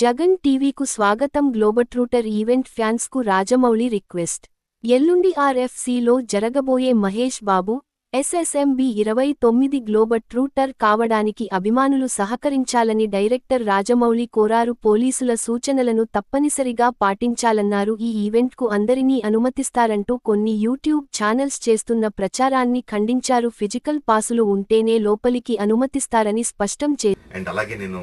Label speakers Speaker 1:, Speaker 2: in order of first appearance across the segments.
Speaker 1: జగన్ టీవీకు స్వాగతం globetrotter event ఫ్యాన్స్కు రాజమౌళి రిక్వెస్ట్. ఎల్లుండి ఆర్ఎఫ్సిలో జరగబోయే మహేష్ బాబు ఎస్ఎస్ఎంబి ఇరవై తొమ్మిది గ్లోబట్రూటర్ కావడానికి అభిమానులు సహకరించాలని డైరెక్టర్ రాజమౌళి కోరారు. పోలీసుల సూచనలను తప్పనిసరిగా పాటించాలన్నారు. ఈ ఈవెంట్కు అందరినీ అనుమతిస్తారంటూ కొన్ని యూట్యూబ్ ఛానల్స్ చేస్తున్న ప్రచారాన్ని ఖండించారు. ఫిజికల్ పాసులు ఉంటేనే లోపలికి అనుమతిస్తారని స్పష్టం చే
Speaker 2: అండ్ అలాగే నేను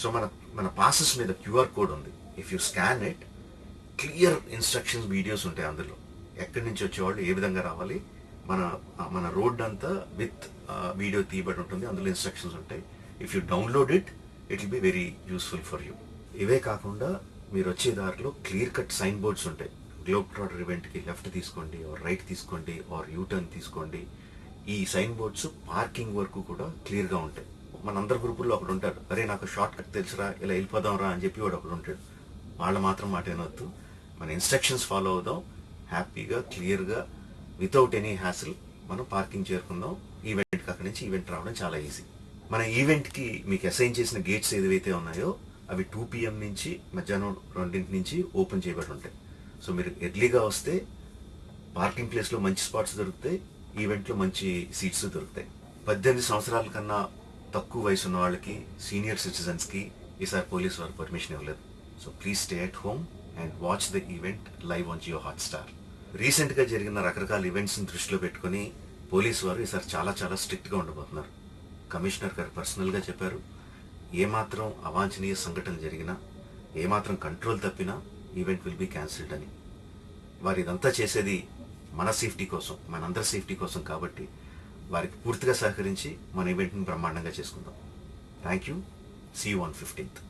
Speaker 2: సో మన మన పాసెస్ మీద క్యూఆర్ కోడ్ ఉంది. If you scan it clear instructions videos ఉంటాయి అందులో. ఎక్కడి నుంచి వచ్చేవాళ్ళు ఏ విధంగా రావాలి మన మన రోడ్ అంతా విత్ వీడియో తీయబడి ఉంటుంది అందులో ఇన్స్ట్రక్షన్స్ ఉంటాయి. If you download it it will be very useful for you ఇవే కాకుండా మీరు వచ్చే దారిలో క్లియర్ కట్ సైన్ బోర్డ్స్ ఉంటాయి గ్లోబ్ ట్రాటర్ ఈవెంట్కి లెఫ్ట్ తీసుకోండి ఆర్ రైట్ తీసుకోండి ఆర్ యూటర్న్ తీసుకోండి. ఈ సైన్ బోర్డ్స్ పార్కింగ్ వరకు కూడా క్లియర్గా ఉంటాయి. మనందరి గ్రూపుల్లో ఒకడు ఉంటారు అరే నాకు షార్ట్ కట్ తెలుసురా ఇలా వెళ్ళిపోదాం రా అని చెప్పి వాడు ఒకడు ఉంటాడు. వాళ్ళు మాత్రం మాట వినొద్దు. మన ఇన్స్ట్రక్షన్స్ ఫాలో అవుదాం. హ్యాపీగా క్లియర్గా వితౌట్ ఎనీ హ్యాసిల్ మనం పార్కింగ్ చేరుకుందాం. ఈవెంట్కి అక్కడి నుంచి ఈవెంట్ రావడం చాలా ఈజీ మన ఈవెంట్కి మీకు అసైన్ చేసిన గేట్స్ ఏదైతే ఉన్నాయో అవి టూ పిఎం నుంచి మధ్యాహ్నం రెండింటి నుంచి ఓపెన్ చేయబడి ఉంటాయి. సో మీరు ఎర్లీగా వస్తే పార్కింగ్ ప్లేస్లో మంచి స్పాట్స్ దొరుకుతాయి. ఈవెంట్లో మంచి సీట్స్ దొరుకుతాయి. పద్దెనిమిది సంవత్సరాల కన్నా తక్కువ వయసు ఉన్న వాళ్ళకి సీనియర్ సిటిజన్స్కి ఈసారి పోలీస్ వారు పర్మిషన్ ఇవ్వలేదు. So please stay at home and watch the event live on Jio Hotstar రీసెంట్గా జరిగిన రకరకాల ఈవెంట్స్ని దృష్టిలో పెట్టుకొని పోలీస్ వారు ఈసారి చాలా చాలా స్ట్రిక్ట్గా ఉండబోతున్నారు. కమిషనర్ గారు పర్సనల్గా చెప్పారు ఏమాత్రం అవాంఛనీయ సంఘటన జరిగినా ఏమాత్రం కంట్రోల్ తప్పినా ఈవెంట్ విల్ బీ క్యాన్సిల్డ్ అని. వారు ఇదంతా చేసేది మన సేఫ్టీ కోసం మనందరి సేఫ్టీ కోసం కాబట్టి వారికి పూర్తిగా సహకరించి మన ఈవెంట్ని బ్రహ్మాండంగా చేసుకుందాం. Thank you see on fifteenth